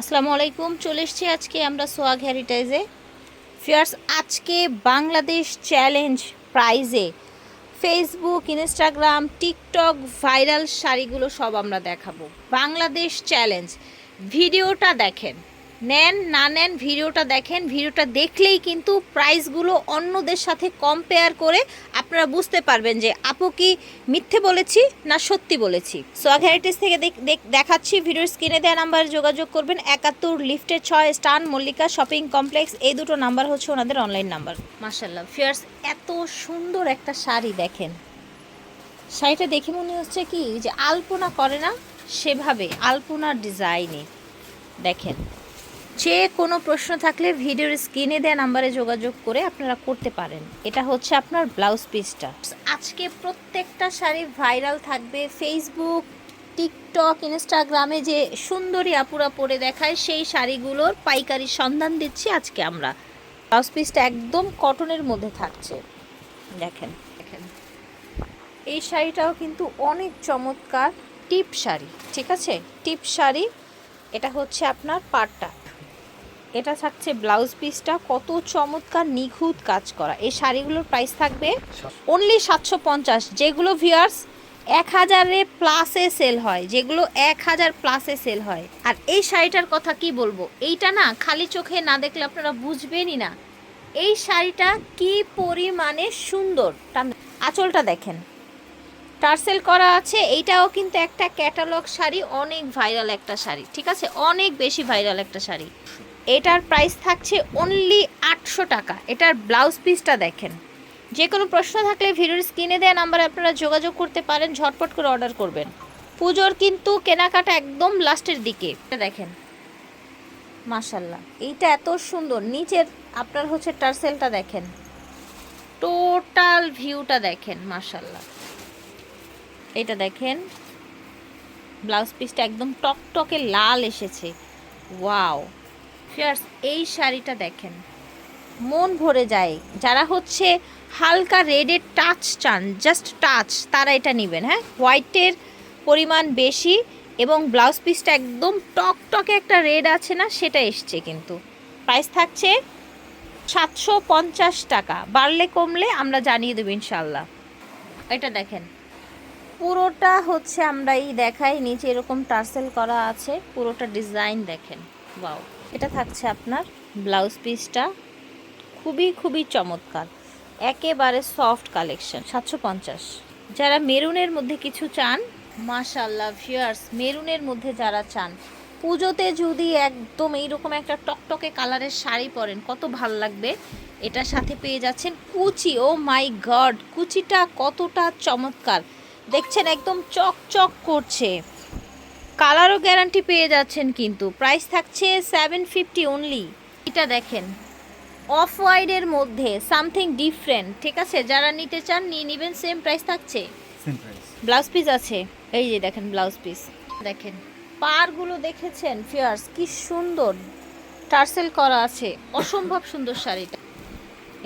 আসসালামু আলাইকুম, চলে এসছি আজকে আমরা সোয়াগ হেরিটেজে ফিয়ার্স আজকে বাংলাদেশ চ্যালেঞ্জ প্রাইজে ফেসবুক ইনস্টাগ্রাম টিকটক ভাইরাল শাড়িগুলো সব আমরা দেখাবো। বাংলাদেশ চ্যালেঞ্জ ভিডিওটা দেখেন। নেন, না নেন, ভিডিওটা দেখেন। ভিডিওটা দেখলেই কিন্তু প্রাইসগুলো অন্যদের সাথে কম্পেয়ার করে আপনারা বুঝতে পারবেন যে আপু কি মিথ্যে বলেছি না সত্যি বলেছি। সোয়াগ হেরিটেজ থেকে দেখ- দেখ- দেখাচ্ছি। ভিডিওর স্ক্রিনে দেওয়া নাম্বারে যোগাযোগ করবেন। একাত্তর লিফটের ছয় স্টান মল্লিকা শপিং কমপ্লেক্স এই দুটো নাম্বার হচ্ছে ওনাদের অনলাইন নাম্বার মার্শাল্লাহ ফিয়ার্স এত সুন্দর একটা শাড়ি দেখেন। শাড়িটা দেখে মনে হচ্ছে কি? যে আলপনা করে না, সেভাবে আলপনার ডিজাইনে দেখেন। যে কোনো প্রশ্ন থাকলে ভিডিওর স্ক্রিনে দেওয়া নাম্বারে যোগাযোগ করে আপনারা করতে পারেন। এটা হচ্ছে আপনার ব্লাউজ পিসটা। আজকে প্রত্যেকটা শাড়ি ভাইরাল থাকবে ফেসবুক টিকটক ইনস্টাগ্রামে যে সুন্দরী আপুরা পরে দেখায়, সেই শাড়িগুলোর পাইকারি সন্ধান দিচ্ছি আজকে আমরা। ব্লাউজ পিসটা একদম কটনের মধ্যে থাকছে। দেখেন দেখেন। এই শাড়িটাও কিন্তু অনেক চমৎকার টিপ শাড়ি, ঠিক আছে? টিপ শাড়ি, এটা হচ্ছে আপনার পাটটা। এটা থাকছে ব্লাউজ পিসটা। কত চমৎকার নিখুঁত কাজ করা। এই শাড়িগুলোর প্রাইস থাকবে অনলি সাতশো পঞ্চাশ। যেগুলো ভিয়ার্স এক হাজারে প্লাসে সেল হয়। যেগুলো এক হাজার প্লাসে সেল হয়। আর এই শাড়িটার কথা কি বলব? এইটা না খালি চোখে না দেখলে আপনারা বুঝবেনই না। এই শাড়িটা কি পরিমাণে সুন্দর। টান- আঁচলটা দেখেন। টার্সেল করা আছে। এইটাও কিন্তু একটা ক্যাটালগ শাড়ি, অনেক ভাইরাল একটা শাড়ি। ঠিক আছে? অনেক বেশি ভাইরাল একটা শাড়ি। এটার প্রাইস থাকছে অনলি আটশো টাকা। এটার ব্লাউজ পিসটা দেখেন। যে কোনো প্রশ্ন থাকলে ভিডিওর স্ক্রিনে দেওয়া নাম্বারে আপনারা যোগাযোগ করতে পারেন, ঝটপট করে অর্ডার করবেন। পুজোর কিন্তু কেনাকাটা একদম লাস্টের দিকে। দেখেন। মাশাল্লাহ এইটা এত সুন্দর। নিচের আপনার হচ্ছে টার্সেলটা দেখেন। টোটাল ভিউটা দেখেন মাশাল্লাহ এটা দেখেন। ব্লাউজ পিসটা একদম টকটকে লাল এসেছে। ওয়াও ফিয়ার্স এই শাড়িটা দেখেন। মন ভরে যায়। যারা হচ্ছে হালকা রেডের টাচ চান জাস্ট টাচ তারা এটা নেবেন হ্যাঁ? হোয়াইটের পরিমাণ বেশি এবং ব্লাউজ পিসটা একদম টকটকে একটা রেড আছে না, সেটা এসছে কিন্তু। প্রাইস থাকছে সাতশো পঞ্চাশ টাকা। বাড়লে কমলে আমরা জানিয়ে দেবো ইনশাল্লাহ এটা দেখেন। পুরোটা হচ্ছে আমরা এই দেখাই, নিচে এরকম টার্সেল করা আছে। পুরোটা ডিজাইন দেখেন। ওয়াও এটা থাকছে আপনার ব্লাউজ পিসটা। খুবই খুবই চমৎকার। একেবারে সফট কালেকশন, সাতশো পঞ্চাশ। যারা মেরুনের মধ্যে কিছু চান মাশাল্লাহ ভিউয়ার্স মেরুনের মধ্যে যারা চান, পুজোতে যদি একদম এইরকম একটা টকটকে কালারের শাড়ি পরেন, কত ভালো লাগবে। এটার সাথে পেয়ে যাচ্ছেন কুচি, ও মাই গড, কুচিটা কতটা চমৎকার। দেখছেন একদম চকচক করছে। কালারও গ্যারান্টি পেয়ে যাচ্ছেন কিন্তু। প্রাইস থাকছে সেভেন ফিফটি অনলি এটা দেখেন। অফ ওয়াইডের মধ্যে সামথিং ডিফারেন্ট ঠিক আছে? যারা নিতে চান নিয়ে নেবেন সেম প্রাইস থাকছে? ব্লাউজ পিস আছে। এই যে দেখেন ব্লাউজ পিস দেখেন পারগুলো দেখেছেন ফিয়ার্স কি সুন্দর। টার্সেল করা আছে। অসম্ভব সুন্দর শাড়িটা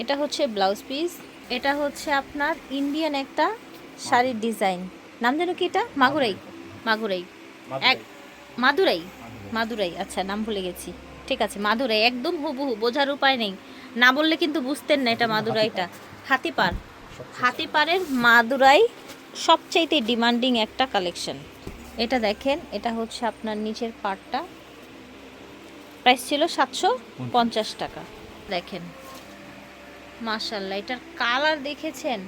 এটা। হচ্ছে ব্লাউজ পিস এটা হচ্ছে আপনার ইন্ডিয়ান একটা শাড়ির ডিজাইন নাম যেন কি এটা? মাগুরাই। মাগুরাই। এক মাদুরাই? মাদুরাই। আচ্ছা নাম ভুলে গেছি। ঠিক আছে মাদুরাই একদম হুবহু বোঝার উপায় নেই। না বললে কিন্তু বুঝতেন না এটা মাদুরাইটা। হাতিপার হাতিপারের মাদুরাই সবচাইতে ডিমান্ডিং একটা কালেকশন। এটা দেখেন এটা হচ্ছে আপনার নিচের পার্টটা প্রাইস ছিল সাতশো পঞ্চাশ টাকা। দেখেন মাশাল্লাহ এটার কালার দেখেছেন?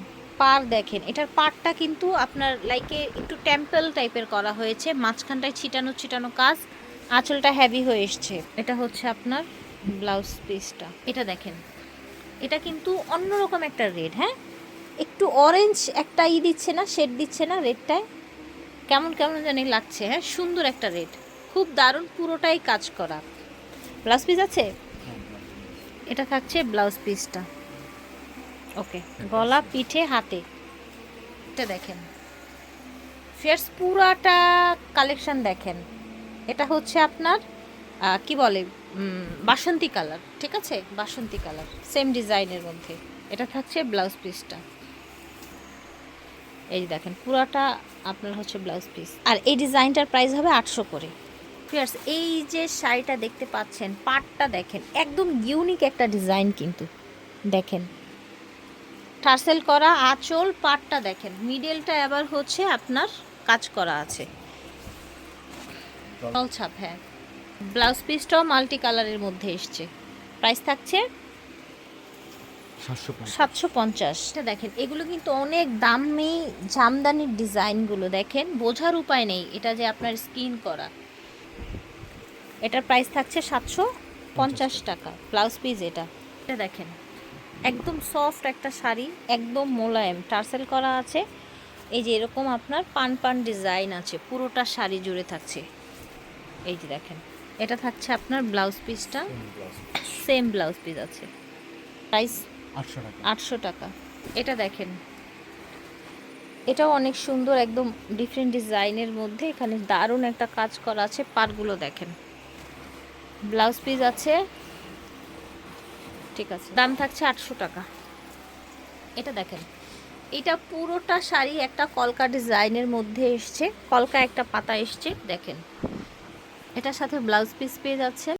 পার দেখেন এটার পাড়টা কিন্তু আপনার লাইকে একটু টেম্পল টাইপের করা হয়েছে মাঝখানটায় ছিটানো ছিটানো কাজ আঁচলটা হ্যাভি হয়ে এসছে। এটা হচ্ছে আপনার ব্লাউজ পিসটা এটা দেখেন এটা কিন্তু অন্যরকম একটা রেড হ্যাঁ? একটু অরেঞ্জ একটা ই দিচ্ছে না শেড দিচ্ছে না রেডটায় কেমন কেমন জানি লাগছে হ্যাঁ? সুন্দর একটা রেড খুব দারুণ পুরোটাই কাজ করা। ব্লাউজ পিস আছে? এটা থাকছে ব্লাউজ পিসটা ওকে গলা পিঠে হাতে। এটা দেখেন। ফেয়ার্স পুরাটা কালেকশন দেখেন। এটা হচ্ছে আপনার কি বলে বাসন্তী কালার ঠিক আছে? বাসন্তী কালার সেম ডিজাইনের মধ্যে। এটা থাকছে ব্লাউজ পিসটা এই যে দেখেন পুরাটা আপনার হচ্ছে ব্লাউজ পিস আর এই ডিজাইনটার প্রাইস হবে আটশো করে। ফিয়ার্স এই যে শাড়িটা দেখতে পাচ্ছেন পাটটা দেখেন একদম ইউনিক একটা ডিজাইন কিন্তু। দেখেন। টার্সেল করা আঁচল পাটটা দেখেন। মিডলটা আবার হচ্ছে আপনার কাজ করা আছে। ছাপ হ্যাঁ। ব্লাউজ পিসটাও মাল্টি কালারের মধ্যে এসছে। প্রাইস থাকছে সাতশো পঞ্চাশ। সাতশো দেখেন এগুলো কিন্তু অনেক দামি জামদানির ডিজাইনগুলো দেখেন। বোঝার উপায় নেই এটা যে আপনার স্কিন করা। এটার প্রাইস থাকছে সাতশো পঞ্চাশ টাকা ব্লাউজ পিস এটা। এটা দেখেন একদম সফট একটা শাড়ি একদম মোলায়েম। টার্সেল করা আছে। এই যে এরকম আপনার পান পান ডিজাইন আছে পুরোটা শাড়ি জুড়ে থাকছে। এই যে দেখেন এটা থাকছে আপনার ব্লাউজ পিসটা সেম ব্লাউজ পিস আছে। প্রাইস আটশো টাকা। আটশো টাকা। এটা দেখেন। এটাও অনেক সুন্দর একদম ডিফারেন্ট ডিজাইনের মধ্যে। এখানে দারুণ একটা কাজ করা আছে পারগুলো দেখেন। ব্লাউজ পিস আছে। ঠিক আছে। দাম থাকছে আটশো টাকা। এটা দেখেন, এটা পুরোটা শাড়ি একটা কলকা ডিজাইনের মধ্যে এসছে কলকা একটা পাতা এসছে, দেখেন। এটার সাথে ব্লাউজ পিস পেয়ে যাচ্ছে